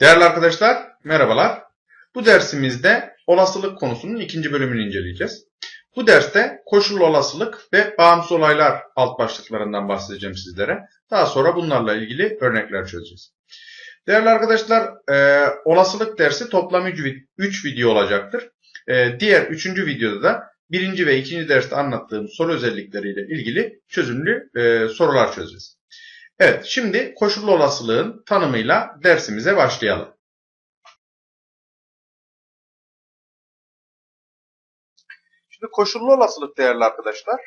Değerli arkadaşlar, merhabalar. Bu dersimizde olasılık konusunun ikinci bölümünü inceleyeceğiz. Bu derste koşullu olasılık ve bağımsız olaylar alt başlıklarından bahsedeceğim sizlere. Daha sonra bunlarla ilgili örnekler çözeceğiz. Değerli arkadaşlar, e, olasılık dersi toplam 3 video olacaktır. E, diğer 3. videoda da birinci ve ikinci derste anlattığım soru özellikleriyle ilgili çözümlü e, sorular çözeceğiz. Evet, şimdi koşullu olasılığın tanımıyla dersimize başlayalım. Şimdi koşullu olasılık değerli arkadaşlar,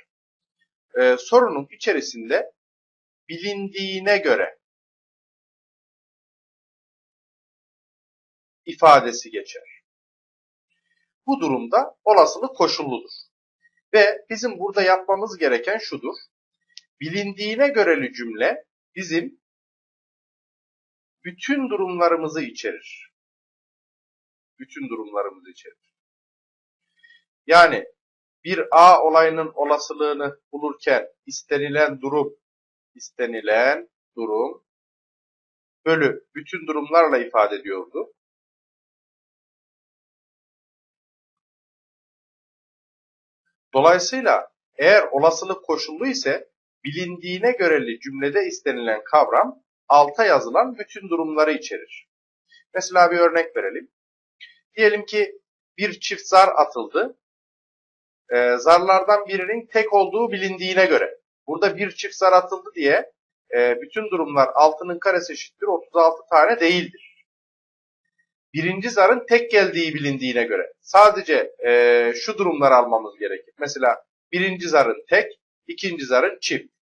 e, sorunun içerisinde bilindiğine göre ifadesi geçer. Bu durumda olasılık koşulludur. Ve bizim burada yapmamız gereken şudur. Bilindiğine göreli cümle bizim bütün durumlarımızı içerir. Bütün durumlarımızı içerir. Yani bir A olayının olasılığını bulurken istenilen durum, istenilen durum bölü bütün durumlarla ifade ediyordu. Dolayısıyla eğer olasılık koşullu ise bilindiğine göreli cümlede istenilen kavram alta yazılan bütün durumları içerir. Mesela bir örnek verelim. Diyelim ki bir çift zar atıldı. Ee, zarlardan birinin tek olduğu bilindiğine göre. Burada bir çift zar atıldı diye e, bütün durumlar altının karesi eşittir 36 tane değildir. Birinci zarın tek geldiği bilindiğine göre. Sadece e, şu durumları almamız gerekir. Mesela birinci zarın tek, ikinci zarın çift.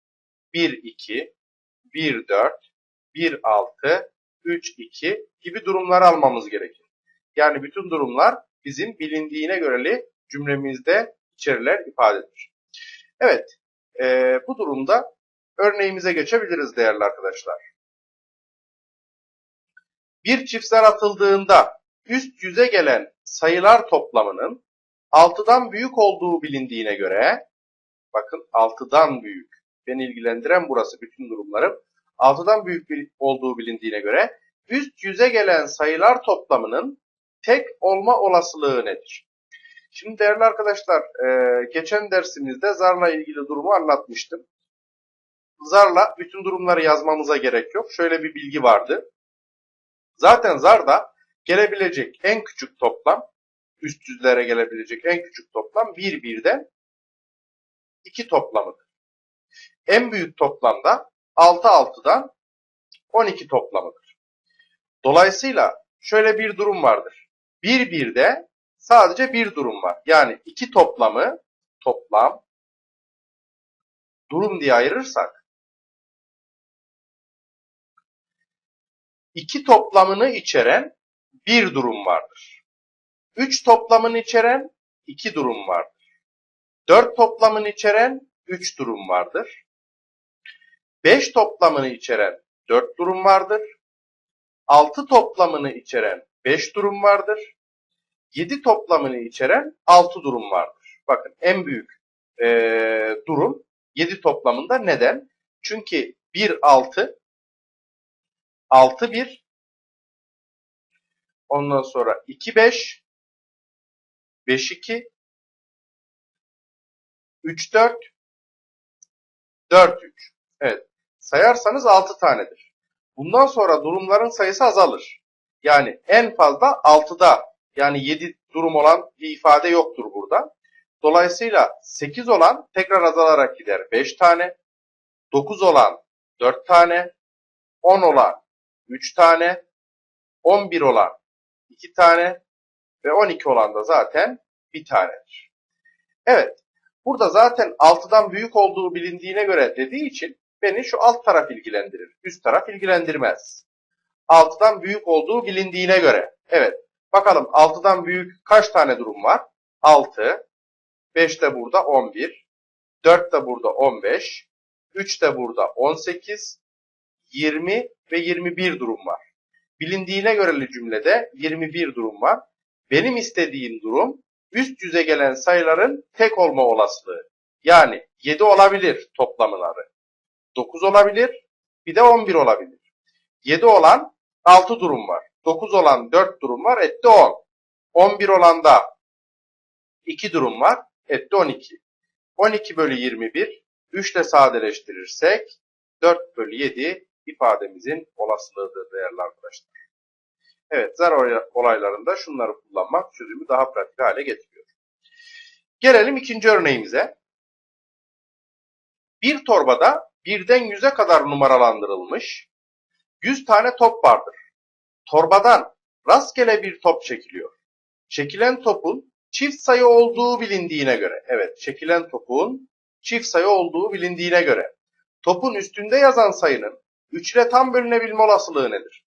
1-2, 1-4, 1-6, 3-2 gibi durumları almamız gerekir. Yani bütün durumlar bizim bilindiğine göreli cümlemizde içeriler ifadedir. Evet, e, bu durumda örneğimize geçebiliriz değerli arkadaşlar. Bir çift zar atıldığında üst yüze gelen sayılar toplamının 6'dan büyük olduğu bilindiğine göre, bakın 6'dan büyük, beni ilgilendiren burası bütün durumlarım, 6'dan büyük bir olduğu bilindiğine göre üst yüze gelen sayılar toplamının tek olma olasılığı nedir? Şimdi değerli arkadaşlar, e, geçen dersimizde zarla ilgili durumu anlatmıştım. Zarla bütün durumları yazmamıza gerek yok. Şöyle bir bilgi vardı. Zaten zarda gelebilecek en küçük toplam, üst yüzlere gelebilecek en küçük toplam 1 birden 2 toplamıdır. En büyük toplamda 6 6'dan 12 toplamıdır. Dolayısıyla şöyle bir durum vardır. 1 birde sadece bir durum var. Yani iki toplamı toplam durum diye ayırırsak iki toplamını içeren bir durum vardır. Üç toplamını içeren iki durum vardır. Dört toplamını içeren üç durum vardır. Beş toplamını içeren dört durum vardır. Altı toplamını içeren beş durum vardır. 7 toplamını içeren 6 durum vardır. Bakın en büyük e, durum 7 toplamında neden? Çünkü 1 6 6 1 ondan sonra 2 5 5 2 3 4 4 3 Evet. Sayarsanız 6 tanedir. Bundan sonra durumların sayısı azalır. Yani en fazla 6'da yani 7 durum olan bir ifade yoktur burada. Dolayısıyla 8 olan tekrar azalarak gider 5 tane. 9 olan 4 tane. 10 olan 3 tane. 11 olan 2 tane. Ve 12 olan da zaten bir tanedir. Evet. Burada zaten 6'dan büyük olduğu bilindiğine göre dediği için beni şu alt taraf ilgilendirir. Üst taraf ilgilendirmez. 6'dan büyük olduğu bilindiğine göre. Evet. Bakalım 6'dan büyük kaç tane durum var? 6, 5 de burada 11, 4 de burada 15, 3 de burada 18, 20 ve 21 durum var. Bilindiğine göreli cümlede 21 durum var. Benim istediğim durum üst yüze gelen sayıların tek olma olasılığı. Yani 7 olabilir toplamları. 9 olabilir, bir de 11 olabilir. 7 olan 6 durum var. 9 olan 4 durum var. Etti 10. 11 olanda 2 durum var. Etti 12. 12 bölü 21. 3 ile sadeleştirirsek 4 bölü 7 ifademizin olasılığıdır değerli arkadaşlar. Evet zar olaylarında şunları kullanmak çözümü daha pratik hale getiriyor. Gelelim ikinci örneğimize. Bir torbada birden yüze kadar numaralandırılmış 100 tane top vardır. Torbadan rastgele bir top çekiliyor. Çekilen topun çift sayı olduğu bilindiğine göre, evet çekilen topun çift sayı olduğu bilindiğine göre topun üstünde yazan sayının 3 ile tam bölünebilme olasılığı nedir?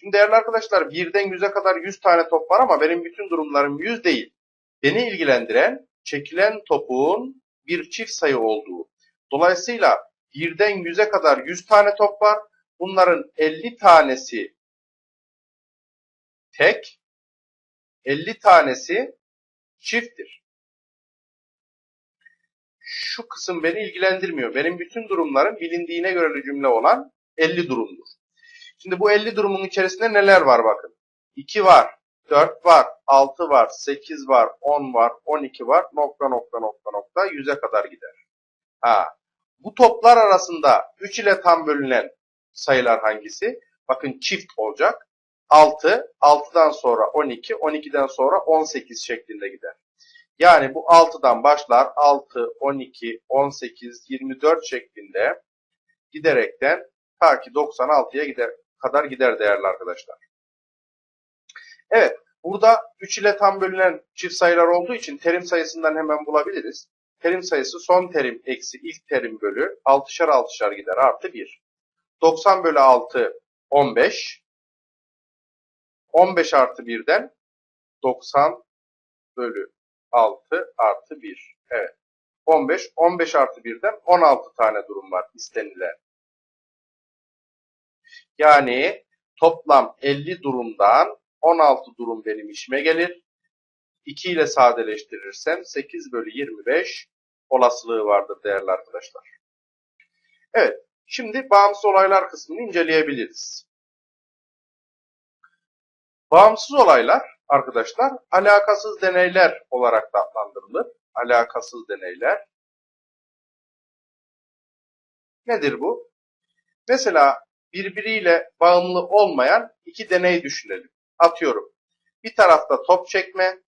Şimdi değerli arkadaşlar birden 100'e kadar 100 tane top var ama benim bütün durumlarım 100 değil. Beni ilgilendiren çekilen topun bir çift sayı olduğu. Dolayısıyla birden 100'e kadar 100 tane top var. Bunların 50 tanesi tek, 50 tanesi çifttir. Şu kısım beni ilgilendirmiyor. Benim bütün durumlarım bilindiğine göre cümle olan 50 durumdur. Şimdi bu 50 durumun içerisinde neler var bakın. 2 var, 4 var, 6 var, 8 var, 10 var, 12 var, nokta nokta nokta nokta 100'e kadar gider. Ha, bu toplar arasında 3 ile tam bölünen sayılar hangisi? Bakın çift olacak. 6, 6'dan sonra 12, 12'den sonra 18 şeklinde gider. Yani bu 6'dan başlar 6, 12, 18, 24 şeklinde giderekten ta ki 96'ya gider, kadar gider değerli arkadaşlar. Evet, burada 3 ile tam bölünen çift sayılar olduğu için terim sayısından hemen bulabiliriz. Terim sayısı son terim eksi ilk terim bölü 6'şar 6'şar gider artı 1. 90 bölü 6 15. 15 artı 1'den 90 bölü 6 artı 1. Evet. 15. 15 artı 1'den 16 tane durum var istenilen. Yani toplam 50 durumdan 16 durum benim işime gelir. 2 ile sadeleştirirsem 8 bölü 25 olasılığı vardır değerli arkadaşlar. Evet. Şimdi bağımsız olaylar kısmını inceleyebiliriz. Bağımsız olaylar arkadaşlar alakasız deneyler olarak da adlandırılır. Alakasız deneyler. Nedir bu? Mesela birbiriyle bağımlı olmayan iki deney düşünelim. Atıyorum. Bir tarafta top çekme,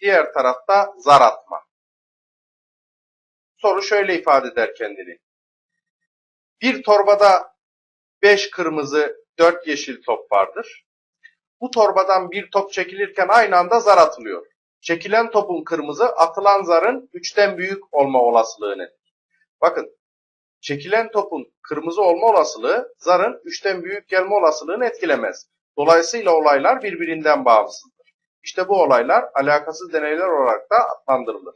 diğer tarafta zar atma. Soru şöyle ifade eder kendini. Bir torbada 5 kırmızı, 4 yeşil top vardır. Bu torbadan bir top çekilirken aynı anda zar atılıyor. Çekilen topun kırmızı, atılan zarın 3'ten büyük olma olasılığı nedir? Bakın, çekilen topun kırmızı olma olasılığı zarın 3'ten büyük gelme olasılığını etkilemez. Dolayısıyla olaylar birbirinden bağımsızdır. İşte bu olaylar alakasız deneyler olarak da adlandırılır.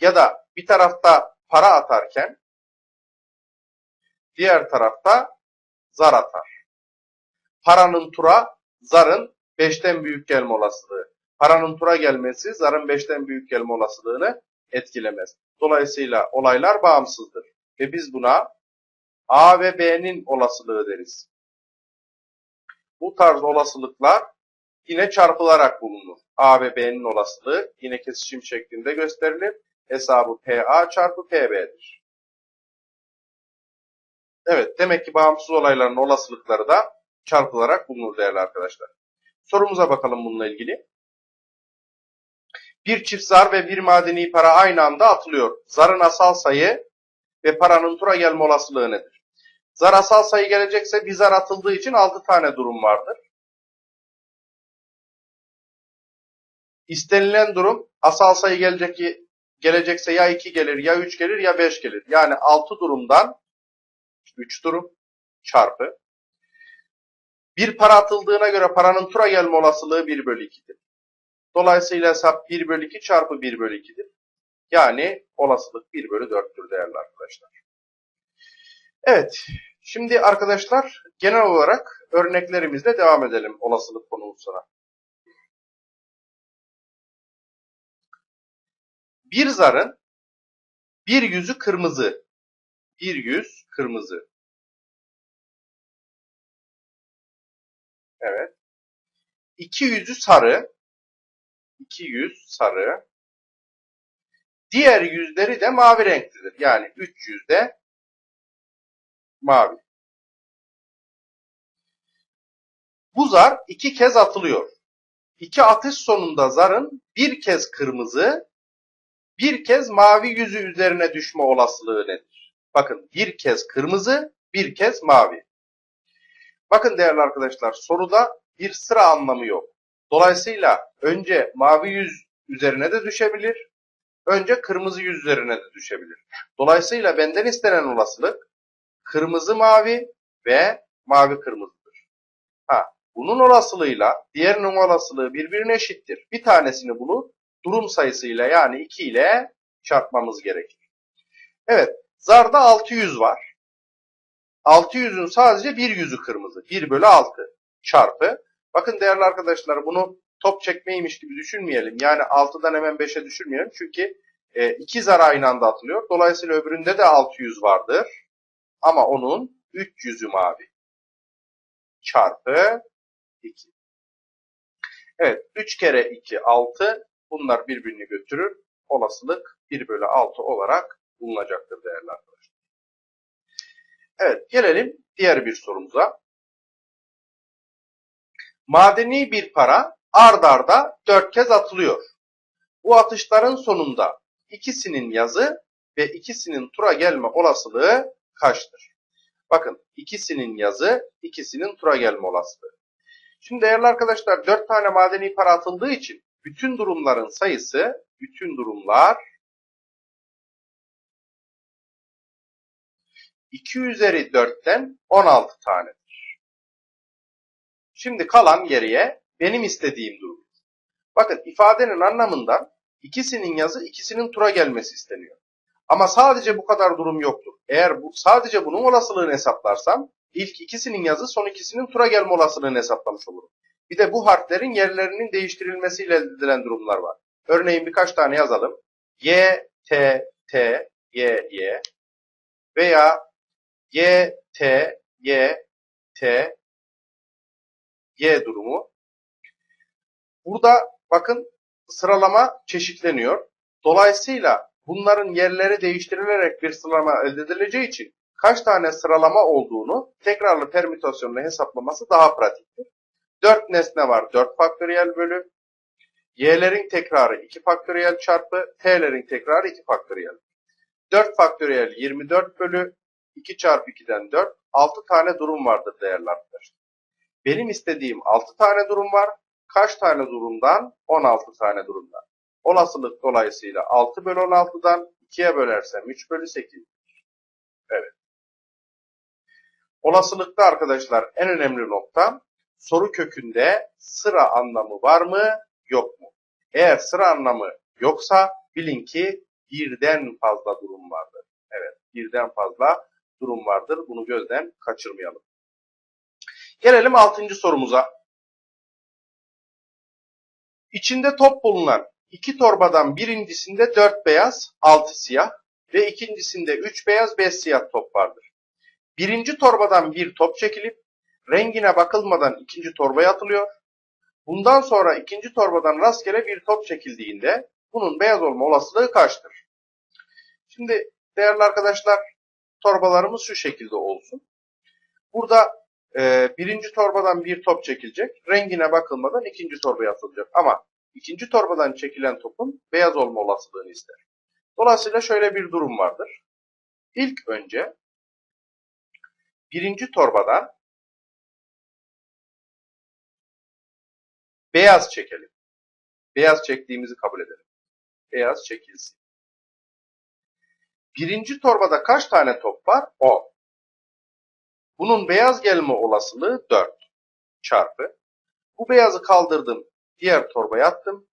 Ya da bir tarafta para atarken diğer tarafta zar atar. Paranın tura, zarın 5'ten büyük gelme olasılığı. Paranın tura gelmesi zarın 5'ten büyük gelme olasılığını etkilemez. Dolayısıyla olaylar bağımsızdır. Ve biz buna A ve B'nin olasılığı deriz. Bu tarz olasılıklar yine çarpılarak bulunur. A ve B'nin olasılığı yine kesişim şeklinde gösterilir. Hesabı PA çarpı PB'dir. Evet, demek ki bağımsız olayların olasılıkları da çarpılarak bulunur değerli arkadaşlar. Sorumuza bakalım bununla ilgili. Bir çift zar ve bir madeni para aynı anda atılıyor. Zarın asal sayı ve paranın tura gelme olasılığı nedir? Zar asal sayı gelecekse bir zar atıldığı için 6 tane durum vardır. İstenilen durum asal sayı gelecek gelecekse ya 2 gelir ya 3 gelir ya 5 gelir. Yani 6 durumdan 3 durum çarpı. Bir para atıldığına göre paranın tura gelme olasılığı 1 bölü 2'dir. Dolayısıyla hesap 1 bölü 2 çarpı 1 bölü 2'dir. Yani olasılık 1 bölü 4'tür değerli arkadaşlar. Evet. Şimdi arkadaşlar genel olarak örneklerimizle devam edelim olasılık konusuna. Bir zarın bir yüzü kırmızı, bir yüz kırmızı. Evet. İki yüzü sarı. İki yüz sarı. Diğer yüzleri de mavi renklidir. Yani 300 de mavi. Bu zar iki kez atılıyor. İki atış sonunda zarın bir kez kırmızı, bir kez mavi yüzü üzerine düşme olasılığı nedir? Bakın bir kez kırmızı, bir kez mavi. Bakın değerli arkadaşlar soruda bir sıra anlamı yok. Dolayısıyla önce mavi yüz üzerine de düşebilir, önce kırmızı yüz üzerine de düşebilir. Dolayısıyla benden istenen olasılık kırmızı mavi ve mavi kırmızıdır. Ha, bunun olasılığıyla diğerinin olasılığı birbirine eşittir. Bir tanesini bulup durum sayısıyla yani 2 ile çarpmamız gerekir. Evet, zarda 600 var. 600'ün sadece bir yüzü kırmızı. 1 bölü 6 çarpı. Bakın değerli arkadaşlar bunu top çekmeymiş gibi düşünmeyelim. Yani 6'dan hemen 5'e düşürmeyelim. Çünkü e, iki zar aynı anda atılıyor. Dolayısıyla öbüründe de 600 vardır. Ama onun 300'ü mavi. Çarpı 2. Evet 3 kere 2 6. Bunlar birbirini götürür. Olasılık 1 bölü 6 olarak bulunacaktır değerli arkadaşlar. Evet gelelim diğer bir sorumuza. Madeni bir para ard arda 4 kez atılıyor. Bu atışların sonunda ikisinin yazı ve ikisinin tura gelme olasılığı kaçtır? Bakın ikisinin yazı, ikisinin tura gelme olasılığı. Şimdi değerli arkadaşlar 4 tane madeni para atıldığı için bütün durumların sayısı, bütün durumlar 2 üzeri 4'ten 16 tanedir. Şimdi kalan geriye benim istediğim durum. Bakın ifadenin anlamından ikisinin yazı ikisinin tura gelmesi isteniyor. Ama sadece bu kadar durum yoktur. Eğer bu, sadece bunun olasılığını hesaplarsam ilk ikisinin yazı son ikisinin tura gelme olasılığını hesaplamış olurum. Bir de bu harflerin yerlerinin değiştirilmesiyle elde edilen durumlar var. Örneğin birkaç tane yazalım. Y, T, T, Y, Y veya Y, T, Y, T, Y durumu. Burada bakın sıralama çeşitleniyor. Dolayısıyla bunların yerleri değiştirilerek bir sıralama elde edileceği için kaç tane sıralama olduğunu tekrarlı permütasyonla hesaplaması daha pratiktir. 4 nesne var 4 faktöriyel bölü. Y'lerin tekrarı 2 faktöriyel çarpı T'lerin tekrarı 2 faktöriyel. 4 faktöriyel 24 bölü 2 çarpı 2'den 4. 6 tane durum vardır değerli arkadaşlar. Benim istediğim 6 tane durum var. Kaç tane durumdan? 16 tane durumdan. Olasılık dolayısıyla 6 bölü 16'dan 2'ye bölersem 3 bölü 8. Evet. Olasılıkta arkadaşlar en önemli nokta soru kökünde sıra anlamı var mı yok mu? Eğer sıra anlamı yoksa bilin ki birden fazla durum vardır. Evet birden fazla durum vardır. Bunu gözden kaçırmayalım. Gelelim 6. sorumuza. İçinde top bulunan iki torbadan birincisinde 4 beyaz, 6 siyah ve ikincisinde 3 beyaz, 5 siyah top vardır. Birinci torbadan bir top çekilip rengine bakılmadan ikinci torbaya atılıyor. Bundan sonra ikinci torbadan rastgele bir top çekildiğinde bunun beyaz olma olasılığı kaçtır? Şimdi değerli arkadaşlar torbalarımız şu şekilde olsun. Burada e, birinci torbadan bir top çekilecek. Rengine bakılmadan ikinci torbaya atılacak. Ama ikinci torbadan çekilen topun beyaz olma olasılığını ister. Dolayısıyla şöyle bir durum vardır. İlk önce birinci torbadan beyaz çekelim. Beyaz çektiğimizi kabul edelim. Beyaz çekilsin. Birinci torbada kaç tane top var? 10. Bunun beyaz gelme olasılığı 4 çarpı. Bu beyazı kaldırdım. Diğer torbaya attım.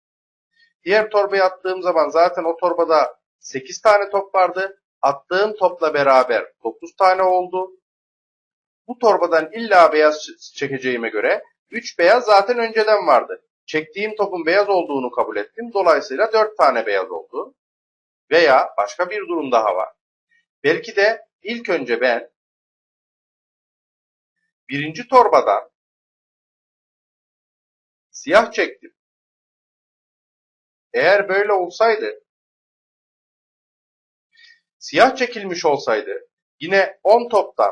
Diğer torbaya attığım zaman zaten o torbada 8 tane top vardı. Attığım topla beraber 9 tane oldu. Bu torbadan illa beyaz çekeceğime göre 3 beyaz zaten önceden vardı. Çektiğim topun beyaz olduğunu kabul ettim. Dolayısıyla 4 tane beyaz oldu. Veya başka bir durum daha var. Belki de ilk önce ben birinci torbadan Siyah çektim. Eğer böyle olsaydı, siyah çekilmiş olsaydı, yine 10 toptan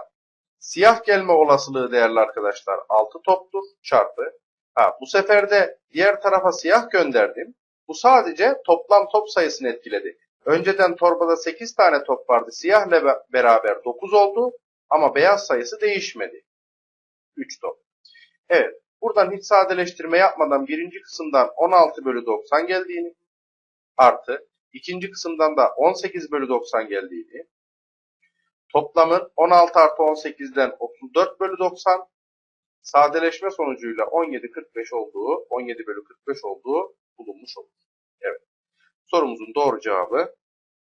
siyah gelme olasılığı değerli arkadaşlar 6 toptur çarpı. Ha, bu sefer de diğer tarafa siyah gönderdim. Bu sadece toplam top sayısını etkiledi. Önceden torbada 8 tane top vardı. Siyahla be- beraber 9 oldu. Ama beyaz sayısı değişmedi. 3 top. Evet. Buradan hiç sadeleştirme yapmadan birinci kısımdan 16 bölü 90 geldiğini artı ikinci kısımdan da 18 bölü 90 geldiğini toplamın 16 artı 18'den 34 bölü 90 sadeleşme sonucuyla 17-45 olduğu 17 bölü 45 olduğu bulunmuş olur. Evet. Sorumuzun doğru cevabı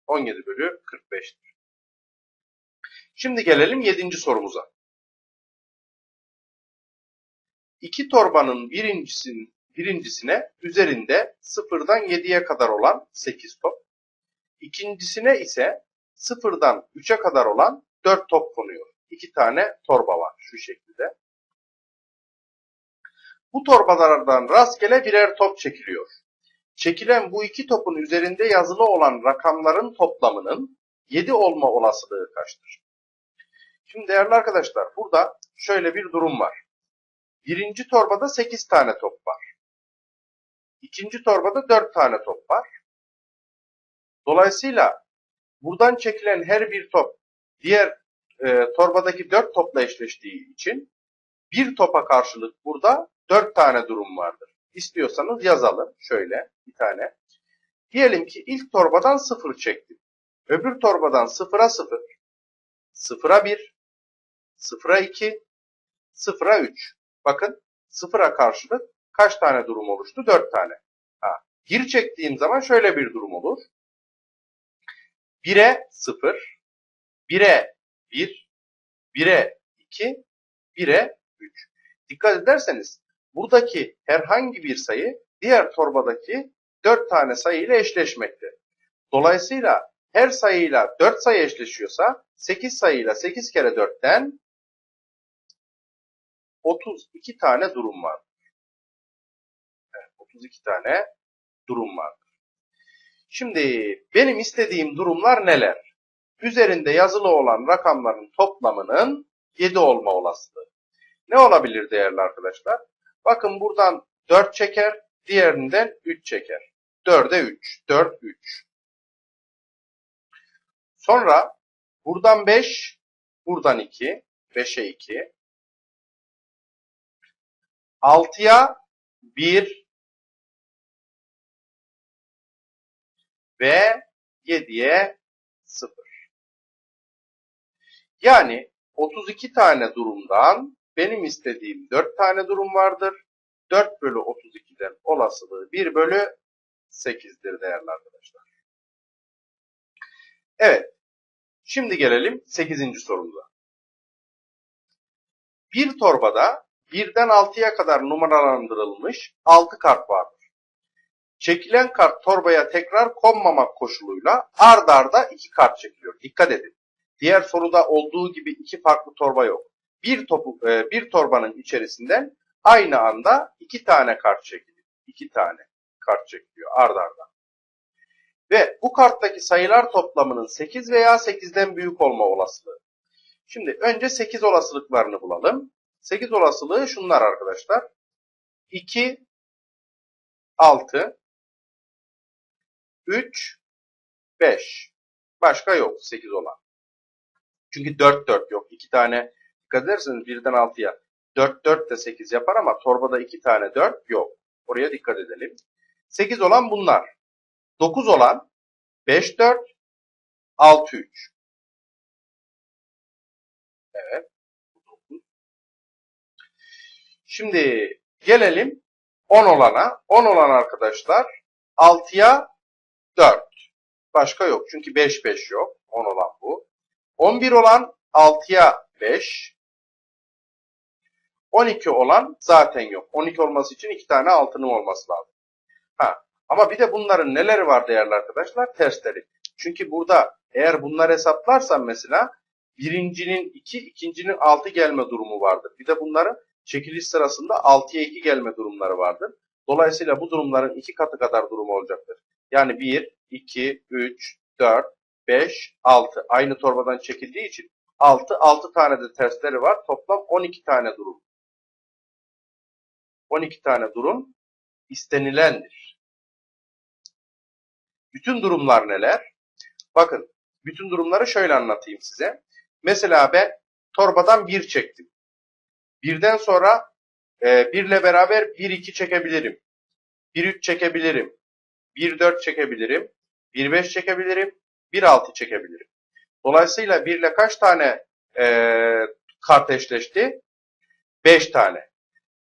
17 bölü 45'tir. Şimdi gelelim 7. sorumuza. İki torbanın birincisinin, birincisine üzerinde 0'dan 7'ye kadar olan 8 top, ikincisine ise 0'dan 3'e kadar olan 4 top konuyor. İki tane torba var şu şekilde. Bu torbalardan rastgele birer top çekiliyor. Çekilen bu iki topun üzerinde yazılı olan rakamların toplamının 7 olma olasılığı kaçtır? Şimdi değerli arkadaşlar burada şöyle bir durum var. Birinci torbada 8 tane top var. İkinci torbada 4 tane top var. Dolayısıyla buradan çekilen her bir top diğer e, torbadaki 4 topla eşleştiği için bir topa karşılık burada 4 tane durum vardır. İstiyorsanız yazalım. Şöyle bir tane. Diyelim ki ilk torbadan 0 çektim. Öbür torbadan 0'a 0, 0'a 1, 0'a 2, 0'a 3. Bakın 0'a karşılık kaç tane durum oluştu? 4 tane. Ha, 1 çektiğim zaman şöyle bir durum olur. 1'e 0, 1'e 1, 1'e 2, 1'e 3. Dikkat ederseniz buradaki herhangi bir sayı diğer torbadaki 4 tane sayı ile eşleşmekte. Dolayısıyla her sayıyla 4 sayı eşleşiyorsa 8 sayıyla 8 kere 4'ten 32 tane durum var. Evet, 32 tane durum var. Şimdi benim istediğim durumlar neler? Üzerinde yazılı olan rakamların toplamının 7 olma olasılığı. Ne olabilir değerli arkadaşlar? Bakın buradan 4 çeker, diğerinden 3 çeker. 4'e 3, 4, 3. Sonra buradan 5, buradan 2, 5'e 2. 6'ya 1 ve 7'ye 0. Yani 32 tane durumdan benim istediğim 4 tane durum vardır. 4 bölü 32'den olasılığı 1 bölü 8'dir değerli arkadaşlar. Evet. Şimdi gelelim 8. sorumuza. Bir torbada 1'den 6'ya kadar numaralandırılmış 6 kart vardır. Çekilen kart torbaya tekrar konmamak koşuluyla ard arda 2 kart çekiliyor. Dikkat edin. Diğer soruda olduğu gibi iki farklı torba yok. Bir, topu, e, bir torbanın içerisinden aynı anda iki tane kart çekiliyor. İki tane kart çekiliyor ard arda. Ve bu karttaki sayılar toplamının 8 veya 8'den büyük olma olasılığı. Şimdi önce 8 olasılıklarını bulalım. 8 olasılığı şunlar arkadaşlar. 2, 6, 3, 5. Başka yok 8 olan. Çünkü 4, 4 yok. 2 tane dikkat ederseniz 1'den 6'ya 4, 4 de 8 yapar ama torbada 2 tane 4 yok. Oraya dikkat edelim. 8 olan bunlar. 9 olan 5, 4, 6, 3. Şimdi gelelim 10 olana. 10 olan arkadaşlar 6'ya 4. Başka yok. Çünkü 5 5 yok. 10 olan bu. 11 olan 6'ya 5. 12 olan zaten yok. 12 olması için 2 tane altının olması lazım. Ha, ama bir de bunların neleri var değerli arkadaşlar? Tersleri. Çünkü burada eğer bunları hesaplarsam mesela birincinin 2, ikincinin 6 gelme durumu vardır. Bir de bunların çekiliş sırasında 6'ya 2 gelme durumları vardır. Dolayısıyla bu durumların iki katı kadar durum olacaktır. Yani 1, 2, 3, 4, 5, 6 aynı torbadan çekildiği için 6, 6 tane de tersleri var. Toplam 12 tane durum. 12 tane durum istenilendir. Bütün durumlar neler? Bakın, bütün durumları şöyle anlatayım size. Mesela ben torbadan 1 çektim. Birden sonra e, 1 ile beraber 1-2 çekebilirim. 1-3 çekebilirim. 1-4 çekebilirim. 1-5 çekebilirim. 1-6 çekebilirim. Dolayısıyla 1 ile kaç tane e, kart eşleşti? 5 tane.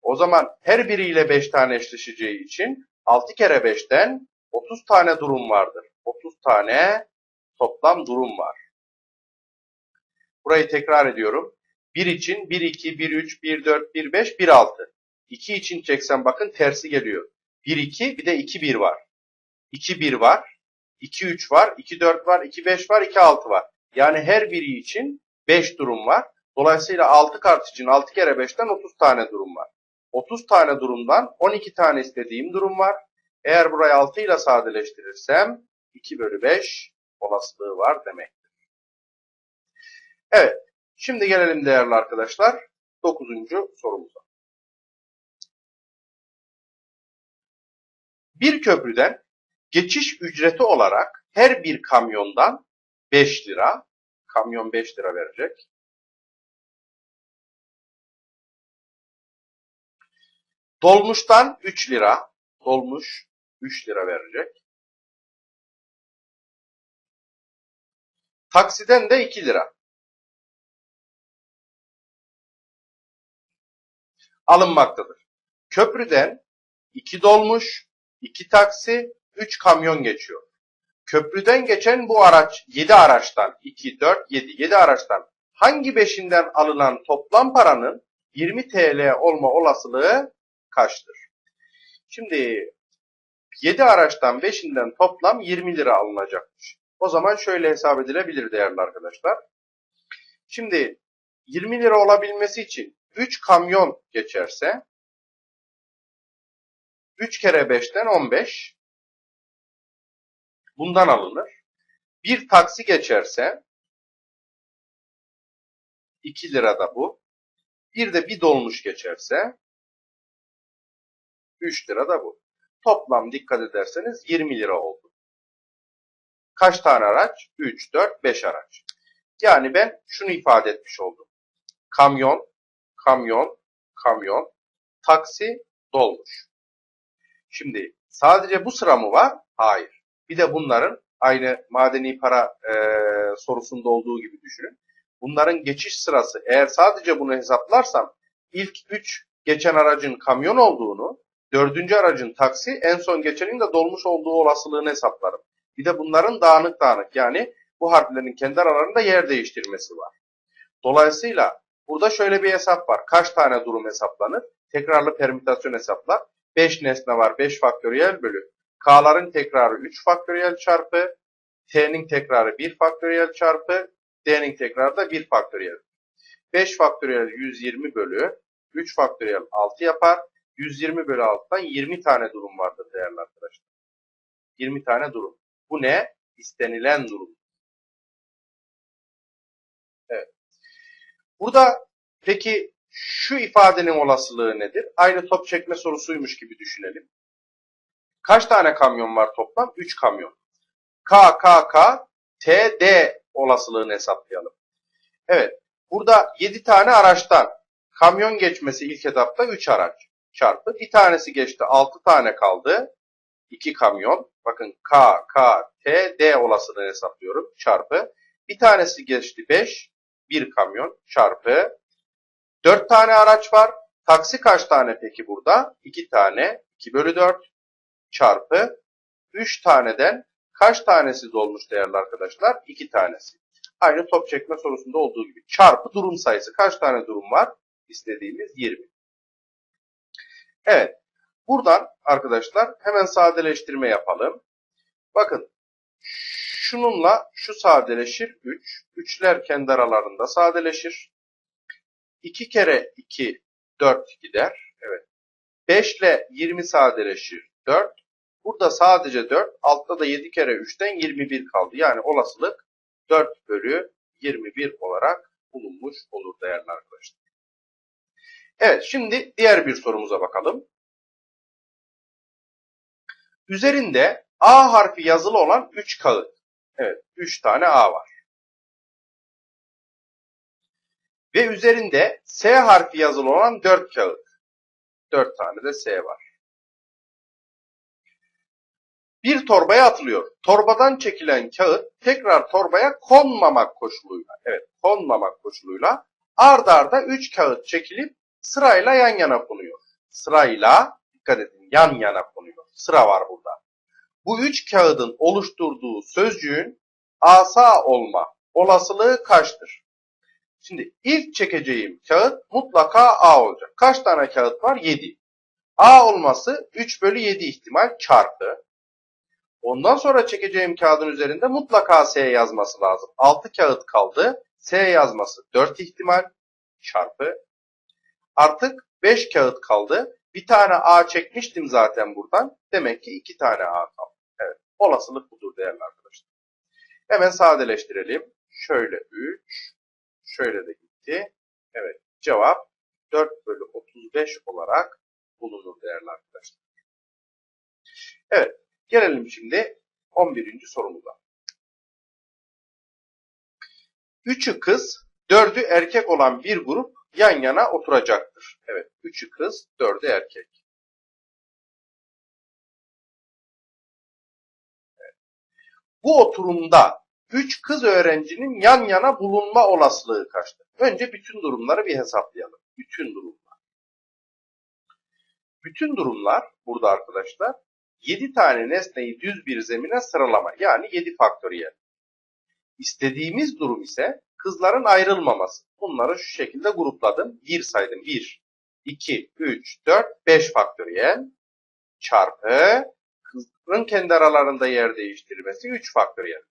O zaman her biriyle 5 tane eşleşeceği için 6 kere 5'ten 30 tane durum vardır. 30 tane toplam durum var. Burayı tekrar ediyorum. 1 için 1, 2, 1, 3, 1, 4, 1, 5, 1, 6. 2 için çeksem bakın tersi geliyor. 1, 2 bir de 2, 1 var. 2, 1 var. 2, 3 var. 2, 4 var. 2, 5 var. 2, 6 var. Yani her biri için 5 durum var. Dolayısıyla 6 kart için 6 kere 5'ten 30 tane durum var. 30 tane durumdan 12 tane istediğim durum var. Eğer burayı 6 ile sadeleştirirsem 2 bölü 5 olasılığı var demektir. Evet. Şimdi gelelim değerli arkadaşlar 9. sorumuza. Bir köprüden geçiş ücreti olarak her bir kamyondan 5 lira, kamyon 5 lira verecek. Dolmuştan 3 lira, dolmuş 3 lira verecek. Taksiden de 2 lira. Alınmaktadır. Köprüden 2 dolmuş, 2 taksi, 3 kamyon geçiyor. Köprüden geçen bu araç 7 araçtan 2, 4, 7, 7 araçtan hangi 5'inden alınan toplam paranın 20 TL olma olasılığı kaçtır? Şimdi 7 araçtan 5'inden toplam 20 lira alınacakmış. O zaman şöyle hesap edilebilir değerli arkadaşlar. Şimdi 20 lira olabilmesi için 3 kamyon geçerse 3 kere 5'ten 15 bundan alınır. Bir taksi geçerse 2 lira da bu. Bir de bir dolmuş geçerse 3 lira da bu. Toplam dikkat ederseniz 20 lira oldu. Kaç tane araç? 3, 4, 5 araç. Yani ben şunu ifade etmiş oldum. Kamyon, kamyon, kamyon, taksi, dolmuş. Şimdi sadece bu sıra mı var? Hayır. Bir de bunların aynı madeni para e, sorusunda olduğu gibi düşünün. Bunların geçiş sırası eğer sadece bunu hesaplarsam ilk 3 geçen aracın kamyon olduğunu, dördüncü aracın taksi, en son geçenin de dolmuş olduğu olasılığını hesaplarım. Bir de bunların dağınık dağınık yani bu harflerin kendi aralarında yer değiştirmesi var. Dolayısıyla burada şöyle bir hesap var. Kaç tane durum hesaplanır? Tekrarlı permütasyon hesaplar. 5 nesne var 5 faktöriyel bölü. K'ların tekrarı 3 faktöriyel çarpı T'nin tekrarı 1 faktöriyel çarpı D'nin tekrarı da 1 faktöriyel. 5 faktöriyel 120 bölü 3 faktöriyel 6 yapar. 120 bölü 6'dan 20 tane durum vardır değerli arkadaşlar. 20 tane durum. Bu ne? İstenilen durum. Burada peki şu ifadenin olasılığı nedir? Aynı top çekme sorusuymuş gibi düşünelim. Kaç tane kamyon var toplam? 3 kamyon. K, K, K, T, D olasılığını hesaplayalım. Evet. Burada 7 tane araçtan kamyon geçmesi ilk etapta 3 araç çarpı. Bir tanesi geçti 6 tane kaldı. 2 kamyon. Bakın K, K, T, D olasılığını hesaplıyorum. Çarpı. Bir tanesi geçti 5. 1 kamyon çarpı 4 tane araç var. Taksi kaç tane peki burada? 2 tane. 2 bölü 4 çarpı 3 taneden kaç tanesi dolmuş değerli arkadaşlar? 2 tanesi. Aynı top çekme sorusunda olduğu gibi. Çarpı durum sayısı. Kaç tane durum var? İstediğimiz 20. Evet. Buradan arkadaşlar hemen sadeleştirme yapalım. Bakın şununla şu sadeleşir 3. 3'ler kendi aralarında sadeleşir. 2 kere 2 4 gider. Evet. 5 ile 20 sadeleşir 4. Burada sadece 4. Altta da 7 kere 3'ten 21 kaldı. Yani olasılık 4 bölü 21 olarak bulunmuş olur değerli arkadaşlar. Evet şimdi diğer bir sorumuza bakalım. Üzerinde A harfi yazılı olan 3 kağıt. Evet 3 tane A var. Ve üzerinde S harfi yazılı olan 4 kağıt. 4 tane de S var. Bir torbaya atılıyor. Torbadan çekilen kağıt tekrar torbaya konmamak koşuluyla, evet konmamak koşuluyla ard arda 3 kağıt çekilip sırayla yan yana konuyor. Sırayla, dikkat edin yan yana konuyor. Sıra var burada. Bu 3 kağıdın oluşturduğu sözcüğün asa olma olasılığı kaçtır? Şimdi ilk çekeceğim kağıt mutlaka A olacak. Kaç tane kağıt var? 7. A olması 3 bölü 7 ihtimal çarpı. Ondan sonra çekeceğim kağıdın üzerinde mutlaka S yazması lazım. 6 kağıt kaldı. S yazması 4 ihtimal çarpı. Artık 5 kağıt kaldı. Bir tane A çekmiştim zaten buradan. Demek ki 2 tane A kaldı. Olasılık budur değerli arkadaşlar. Hemen sadeleştirelim. Şöyle 3. Şöyle de gitti. Evet. Cevap 4 bölü 35 olarak bulunur değerli arkadaşlar. Evet. Gelelim şimdi 11. sorumuza. Üçü kız, dördü erkek olan bir grup yan yana oturacaktır. Evet, üçü kız, dördü erkek. Bu oturumda üç kız öğrencinin yan yana bulunma olasılığı kaçtır? Önce bütün durumları bir hesaplayalım. Bütün durumlar. Bütün durumlar burada arkadaşlar 7 tane nesneyi düz bir zemine sıralama yani 7 faktöriyel. İstediğimiz durum ise kızların ayrılmaması. Bunları şu şekilde grupladım. 1 saydım. 1, 2, 3, 4, 5 faktöriyel çarpı kızların kendi aralarında yer değiştirmesi 3 faktöriyel.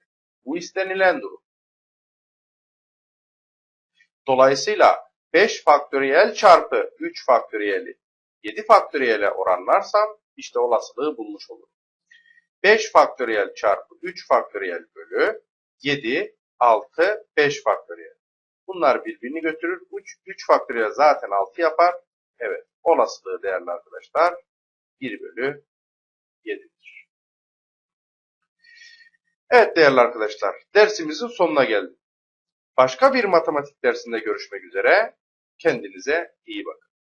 Bu istenilen durum. Dolayısıyla 5 faktöriyel çarpı 3 faktöriyeli 7 faktöriyele oranlarsam işte olasılığı bulmuş olurum. 5 faktöriyel çarpı 3 faktöriyel bölü 7, 6, 5 faktöriyel. Bunlar birbirini götürür. 3, 3 faktöriyel zaten 6 yapar. Evet olasılığı değerli arkadaşlar 1 bölü 7'dir. Evet değerli arkadaşlar dersimizin sonuna geldik. Başka bir matematik dersinde görüşmek üzere. Kendinize iyi bakın.